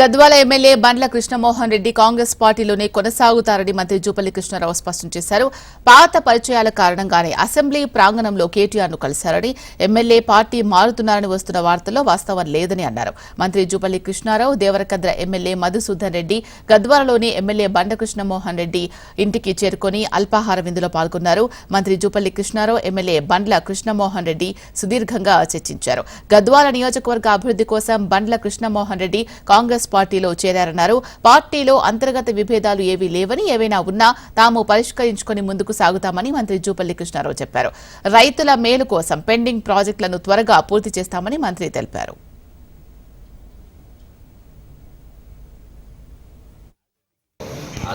Gadwal MLA Bandla Krishnamohan Reddy Congress పార్టీలోనే కొనసాగుతారని మంత్రి జూపల్లి కృష్ణారావు స్పష్టం చేశారు. పాత పరిచయాల కారణంగానే అసెంబ్లీ ప్రాంగణంలో కేటీఆర్ను కలిశారని ఎమ్మెల్యే పార్టీ మారుతున్నారని వస్తున్న వార్తల్లో వాస్తవం లేదని అన్నారు. మంత్రి జూపల్లి కృష్ణారావు దేవరకద్ర ఎమ్మెల్యే మధుసూదన్ రెడ్డి గద్వాలలోని ఎమ్మెల్యే బండ కృష్ణమోహన్ రెడ్డి ఇంటికి చేరుకొని అల్పాహార విందులో పాల్గొన్నారు. మంత్రి జూపల్లి కృష్ణారావు ఎమ్మెల్యే బండ్ల కృష్ణమోహన్ రెడ్డి సుదీర్ఘంగా చర్చించారు. గద్వాల నియోజకవర్గ అభివృద్ధి కోసం బండ్ల కృష్ణమోహన్ రెడ్డి కాంగ్రెస్ పార్టీలో చేరారన్నారు. పార్టీలో అంతర్గత విభేదాలు ఏవీ లేవని ఏవైనా ఉన్నా తాము పరిష్కరించుకుని ముందుకు సాగుతామని మంత్రి జూపల్లి కృష్ణారావు చెప్పారు. రైతుల మేలు కోసం పెండింగ్ ప్రాజెక్టులను త్వరగా పూర్తి చేస్తామని మంత్రి తెలిపారు.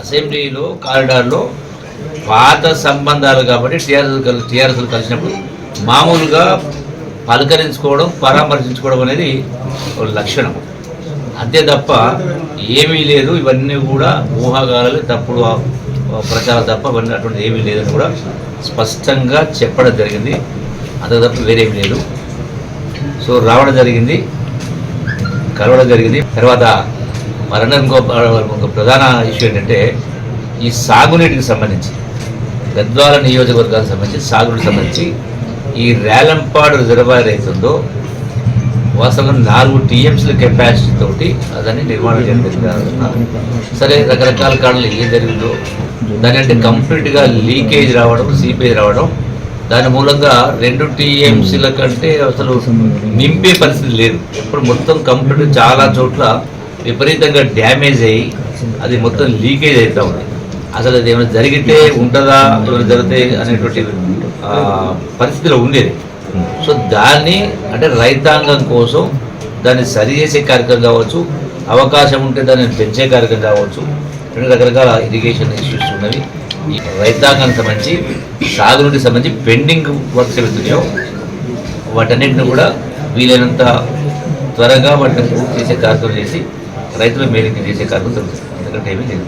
అసెంబ్లీలో కారిడార్లో పాత సంబంధాలు కాబట్టి టీఆర్ఎస్ కలి టీఆర్ఎస్ కలిసినప్పుడు మామూలుగా పలకరించుకోవడం పరామర్శించుకోవడం అనేది ఒక లక్షణం అంతే తప్ప ఏమీ లేదు. ఇవన్నీ కూడా ఊహాగానాలు తప్పుడు ఆ, ప్రచారం తప్ప ఇవన్నీ అటువంటి ఏమీ లేదని కూడా స్పష్టంగా చెప్పడం జరిగింది. అంతే తప్ప వేరేమి లేదు. సో రావడం జరిగింది కలవడం జరిగింది. తర్వాత మరణ ఇంకో ఒక ప్రధాన ఇష్యూ ఏంటంటే ఈ సాగునీటికి సంబంధించి గద్వాల నియోజకవర్గానికి సంబంధించి సాగునీటికి సంబంధించి ఈ రేలంపాడు రిజర్వాయర్ అవుతుందో వాస్తవంగా నాలుగు టీఎంసీల కెపాసిటీ తోటి అదని నిర్మాణం చేయడం సరే రకరకాల కాలంలో ఏం జరిగిందో దాని అంటే కంప్లీట్గా లీకేజ్ రావడం సీపేజ్ రావడం దాని మూలంగా రెండు టీఎంసీల కంటే అసలు నింపే పరిస్థితి లేదు. ఇప్పుడు మొత్తం కంప్లీట్ చాలా చోట్ల విపరీతంగా డ్యామేజ్ అయ్యి అది మొత్తం లీకేజ్ అవుతా ఉంది. అసలు అది ఏమైనా జరిగితే ఉంటుందా ఏమైనా జరిగితే అనేటువంటి పరిస్థితిలో ఉండేది. సో దాన్ని అంటే రైతాంగం కోసం దాన్ని సరి చేసే కార్యక్రమం కావచ్చు అవకాశం ఉంటే దాన్ని పెంచే కార్యక్రమం కావచ్చు రెండు రకరకాల ఇరిగేషన్ ఇష్యూస్ ఉన్నవి. ఈ రైతాంగానికి సంబంధించి సాగునీటికి సంబంధించి పెండింగ్ వర్క్స్ వెళ్తున్నాయో వాటన్నింటిని కూడా వీలైనంత త్వరగా వాటిని పూర్తి చేసే కార్యక్రమం చేసి రైతుల మేలుకి చేసే కార్యక్రమం జరుగుతుంది. ఎందుకంటే ఏమీ లేదు.